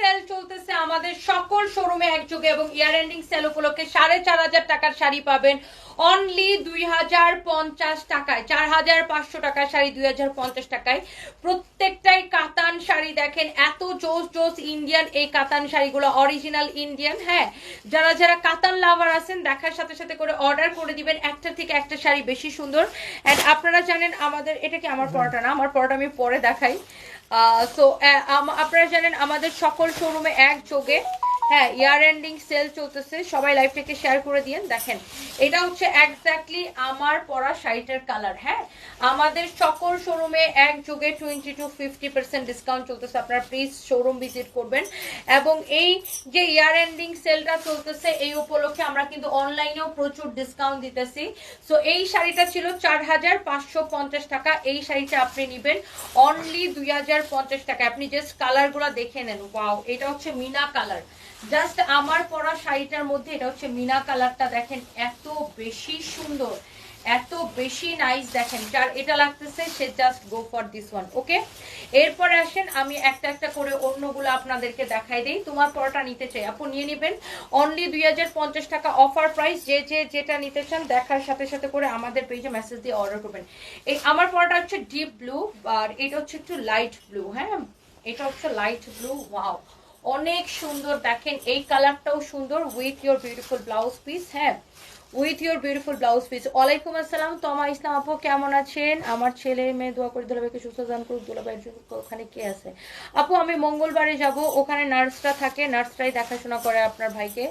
Sell চলতেছে আমাদের সকল শোরুমে একযোগে এবং ইয়ার এন্ডিং সেল উপলক্ষে সাড়ে চার হাজার টাকার শাড়ি পাবেন অনলি দুই হাজার পঞ্চাশ টাকায়। চার হাজার পাঁচশো টাকার শাড়ি, দুই হাজার পঞ্চাশ টাকায়। প্রত্যেকটাই কাতান শাড়ি দেখেন, এত জোস জোস ইন্ডিয়ান এই কাতান শাড়িগুলো অরিজিনাল ইন্ডিয়ান হ্যাঁ? যারা যারা কাতান লাভার আছেন, দেখার সাথে সাথে করে অর্ডার করে দিবেন। একটা থেকে একটা শাড়ি বেশি সুন্দর। অ্যান্ড আপনারা জানেন আমাদের, এটা কি আমার পরোটা না? আমার পরোটা আমি পরে দেখাই। সো আপনারা জানেন আমাদের সকল শোরুমে এক যোগে হ্যাঁ ইয়ার এন্ডিং সেল চলতেছে, সবাই লাইভটাকে শেয়ার করে দিয়েন। দেখেন, এটা হচ্ছে এক্স্যাক্টলি আমার পরা শাড়িটার কালার হ্যাঁ? আমাদের সকল শোরুমে এক যোগে twenty to fifty percent discount চলতেছে। আপনারা প্লিজ শোরুম ভিজিট করবেন। এবং এই যে ইয়ার এন্ডিং সেলটা চলতেছে, এই উপলক্ষে আমরা কিন্তু অনলাইনেও প্রচুর ডিসকাউন্ট দিতেছি। সো এই শাড়িটা ছিল চার হাজার পাঁচশো পঞ্চাশ টাকা। এই শাড়িটা আপনি নেবেন অনলি দুই হাজার পঞ্চাশ টাকা আপনি জাস্ট কালারগুলো দেখে নেন। ওয়াও এটা হচ্ছে মিনা কালার জাস্ট আমার পরা শাড়িটার মধ্যে, এটা হচ্ছে মিনা কালারটা দেখেন, এত বেশি সুন্দর, এত বেশি নাইস দেখেন। যার এটা লাগতেছে, সে just go for this one okay এরপরে আসেন, আমি একটা একটা করে অন্যগুলো আপনাদেরকে দেখাই দিই। তোমার পরোটা নিতে চাই, আপু নিয়ে নেবেন। অনলি দুই হাজার পঞ্চাশ টাকা অফার প্রাইস যে যে, যেটা নিতে চান, দেখার সাথে সাথে করে আমাদের পেজে মেসেজ দিয়ে অর্ডার করবেন। এই আমার পরোটা হচ্ছে ডিপ ব্লু আর এটা হচ্ছে একটু লাইট ব্লু হ্যাঁ? এটা হচ্ছে লাইট ব্লু ওয়াও অনেক সুন্দর। দেখেন, এই কালারটাও সুন্দর with your beautiful blouse piece হ্যাঁ? With your beautiful blouse piece ওয়ালাইকুম আসসালাম, তমা ইসলাম আপু, কেমন আছেন? আমার ছেলে মেয়ে দোয়া করে দুলাভাইকে সুস্থ দান করুক, দুলাভাইয়ের জন্য ওখানে কে আছে? আপু, আমি মঙ্গলবারে যাব, ওখানে নার্সরা থাকে, নার্সরাই দেখাশোনা করে আপনার ভাইকে।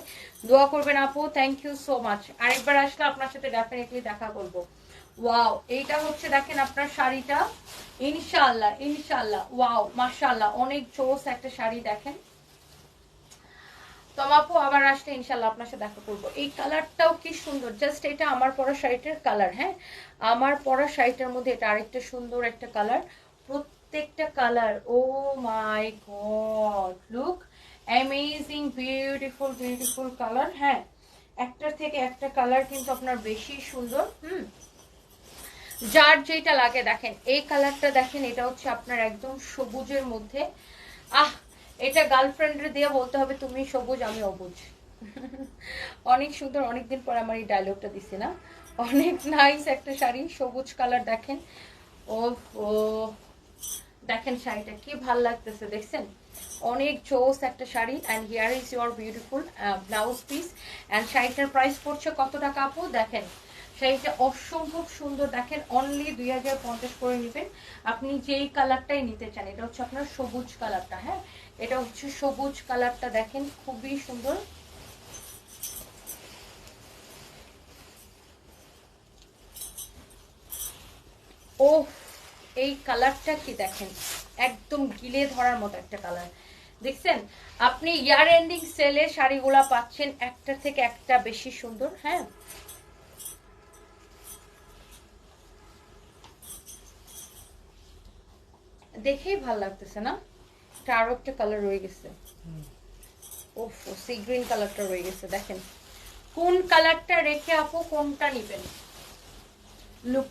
দোয়া করবেন আপু থ্যাংক ইউ সো মাচ আরেকবার আসলে আপনার সাথে ডেফিনেটলি দেখা করব। ওয়াও এইটা হচ্ছে দেখেন আপনার শাড়িটা। ইনশাআল্লাহ ইনশাআল্লাহ। ওয়াও মাশাআল্লাহ, অনেক জোস একটা শাড়ি দেখেন। তমাপু আবার আসলে ইনশাল্লাহ আপনার সাথে দেখা করব। এই কালারটাও কি সুন্দর? জাস্ট এটা আমার পরা শাড়িটার কালার হ্যাঁ? আমার পরা শাড়িটার মধ্যে এটা আরেকটা সুন্দর একটা কালার। প্রত্যেকটা colour, oh my god look amazing beautiful beautiful colour হ্যাঁ? একটার থেকে একটা কালার কিন্তু আপনার বেশি সুন্দর, হুম? যার যেটা লাগে দেখেন, এই কালারটা দেখেন, এটা হচ্ছে আপনার একদম সবুজের মধ্যে। আহ এটা গার্লফ্রেন্ডের দিয়ে বলতে হবে, তুমি সবুজ, আমি অবুজ। অনেক সুন্দর, অনেকদিন পর আমার এই ডায়লগটা দিছি না। অনেক নাইস একটা শাড়ি, সবুজ কালার দেখেন। ও ও দেখেন শাড়িটা, কি ভালো লাগতেছে, দেখছেন? অনেক জোস একটা sari and here is your beautiful blouse piece and শাড়িটার প্রাইস পড়ছে কত টাকা আপু? দেখেন শাড়িটা অসম্ভব সুন্দর দেখেন অনলি দুই হাজার পঞ্চাশ করে নেবেন। আপনি যেই কালারটাই নিতে চান, এটা হচ্ছে আপনার সবুজ কালারটা হ্যাঁ? এটা হচ্ছে সবুজ কালারটা দেখেন, খুবই সুন্দর। ও এই কালারটা কি দেখেন? একদম গিলে ধরার মতো একটা কালার দেখছেন? আপনি ইয়ার এন্ডিং সেলে শাড়িগুলা পাচ্ছেন, একটা থেকে একটা বেশি সুন্দর হ্যাঁ? দেখেই ভালো লাগতেছে না? এটা একটা কালার রয়ে গেছে। ওফ সি গ্রিন কালারটা রয়ে গেছে, দেখেন। কোন কালারটা রেখে আপু কোনটা নিবেন? লুক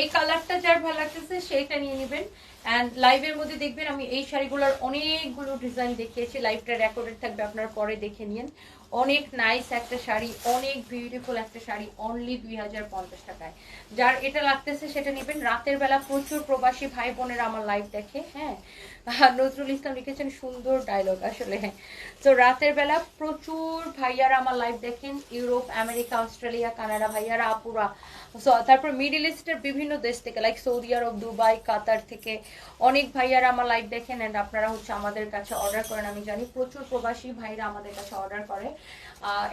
এই কালারটা যার ভালো লাগতেছে, সেইটা নিয়ে নেবেন। অ্যান্ড লাইভের মধ্যে দেখবেন, আমি এই শাড়িগুলোর অনেকগুলো ডিজাইন দেখিয়েছি। লাইভটা রেকর্ডেড থাকবে, আপনারা পরে দেখে নিন। অনেক নাইস একটা শাড়ি, অনেক বিউটিফুল একটা শাড়ি অনলি দুই হাজার পঞ্চাশ টাকায়। যার এটা লাগতেছে, সেটা নেবেন। রাতের বেলা প্রচুর প্রবাসী ভাই বোনেরা আমার লাইভ দেখে হ্যাঁ? নজরুল ইসলাম লিখেছেন, সুন্দর ডায়লগ আসলে। হ্যাঁ তো রাতের বেলা প্রচুর ভাইয়ারা আমার লাইভ দেখেন, ইউরোপ, আমেরিকা, অস্ট্রেলিয়া, কানাডা ভাইয়ারা, আপুরা। সো তারপর মিডিল ইস্টের বিভিন্ন দেশ থেকে like Saudi Arab, Dubai, Qatar থেকে অনেক ভাইয়ারা আমার লাইভ দেখেন। অ্যান্ড আপনারা হচ্ছে আমাদের কাছে অর্ডার করেন, আমি জানি। প্রচুর প্রবাসী ভাইরা আমাদের কাছে অর্ডার করে।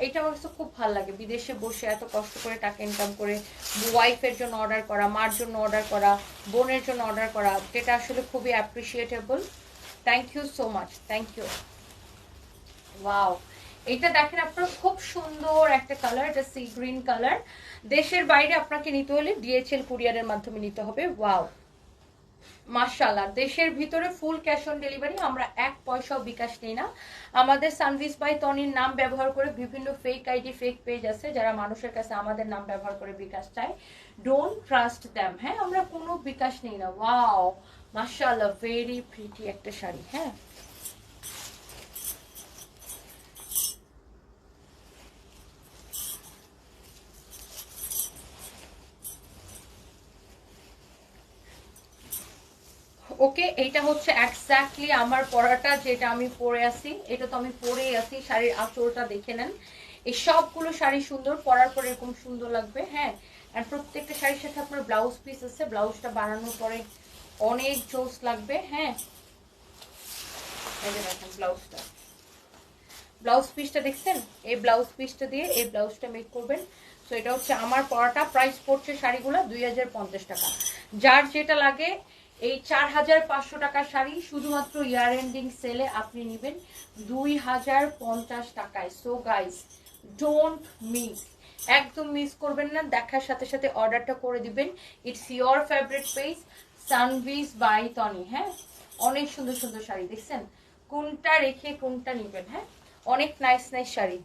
এটা কাছে খুব ভালো লাগে। বিদেশে বসে এত কষ্ট করে টাকা ইনকাম করে ওয়াইফের জন্য অর্ডার করা, মার জন্য অর্ডার করা, বোনের জন্য অর্ডার করা, যেটা আসলে খুবই appreciatable thank you so much thank you wow এটা দেখেন আপনার খুব সুন্দর একটা কালার এটা সি গ্রিন কালার দেশের বাইরে আপনাকে নিতে হলে ডিএচএল কুরিয়ারের মাধ্যমে নিতে হবে। ওয়াও মার্শাল্লাহ দেশের ভিতরে ফুল ক্যাশ অন ডেলিভারি আমরা এক পয়সাও বিকাশ নেই না। আমাদের সানভিস বাই তনির নাম ব্যবহার করে বিভিন্ন ফেক আইডি ফেক পেজ আছে, যারা মানুষের কাছে আমাদের নাম ব্যবহার করে বিকাশ চায়। ডোন্ট ট্রাস্ট দ্যাম হ্যাঁ? আমরা কোনো বিকাশ নেই না। ওয়াও মার্শাল্লাহ ভেরি প্রিটি একটা শাড়ি হ্যাঁ? ওকে, এইটা হচ্ছে এক্স্যাক্টলি আমার পরাটা যেটা আমি পরে আছি। এটা তো আমি পরেই আছি, শাড়ির আঁচলটা দেখে নেন। এই সবগুলো শাড়ি সুন্দর, পরার পর এরকম সুন্দর লাগবে হ্যাঁ। আর প্রত্যেকটা শাড়ির সাথে আপনার ব্লাউজ পিস আছে ব্লাউজটা বানানোর পরে অনেক জোস লাগবে হ্যাঁ। ব্লাউজটা ব্লাউজ পিসটা দেখছেন? এই ব্লাউজ পিসটা দিয়ে এই ব্লাউজটা মেক করবেন। সো এটা হচ্ছে আমার পরাটা প্রাইস পড়ছে শাড়িগুলো দুই হাজার পঞ্চাশ টাকা। যার যেটা লাগে এই চার হাজার পাঁচশো টাকার শাড়ি শুধুমাত্র ইয়ার এন্ডিং সেলে আপনি নেবেন দুই হাজার পঞ্চাশ টাকায়। সো গাইস ডোন্ট মিস একদম মিস করবেন না, দেখার সাথে সাথে অর্ডারটা করে দিবেন। It's your favourite page Sanvees by Tony হ্যাঁ? অনেক সুন্দর সুন্দর শাড়ি, দেখছেন? কোনটা রেখে কোনটা নেবেন হ্যাঁ? অনেক নাইস নাইস শাড়ি।